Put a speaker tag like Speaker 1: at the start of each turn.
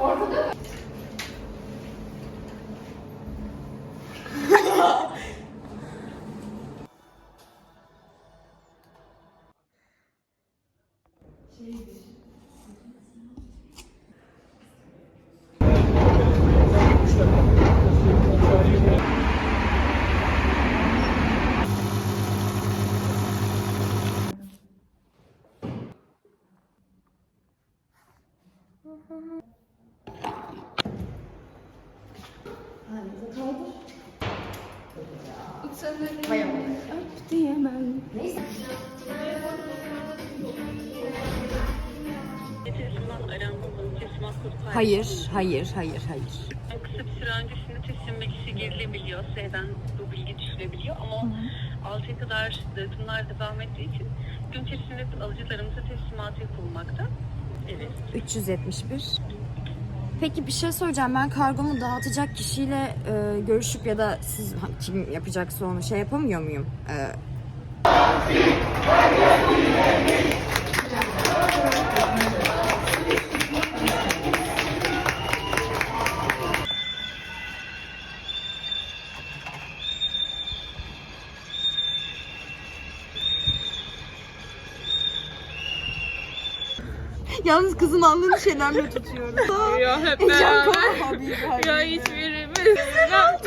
Speaker 1: Ortada? Mm-hmm. Öp diyemem.
Speaker 2: Neyse.
Speaker 1: Hayır, hayır, hayır, hayır.
Speaker 3: Kısa bir süre öncesinde teslim bilgisi girilebiliyor. S'den bu bilgi düşülebiliyor ama 6'ya kadar dağıtımlar devam ettiği için gün içerisinde alıcılarımıza teslimatı yapılmakta. Evet.
Speaker 1: 371. Peki bir şey söyleyeceğim. Ben kargomu dağıtacak kişiyle e, görüşüp ya da siz kim yapacaksa onu şey yapamıyor muyum? E, Yalnız kızın alnını şeylerle tutuyorum.
Speaker 4: Ya hep beraber. Ya hiçbirimiz ya.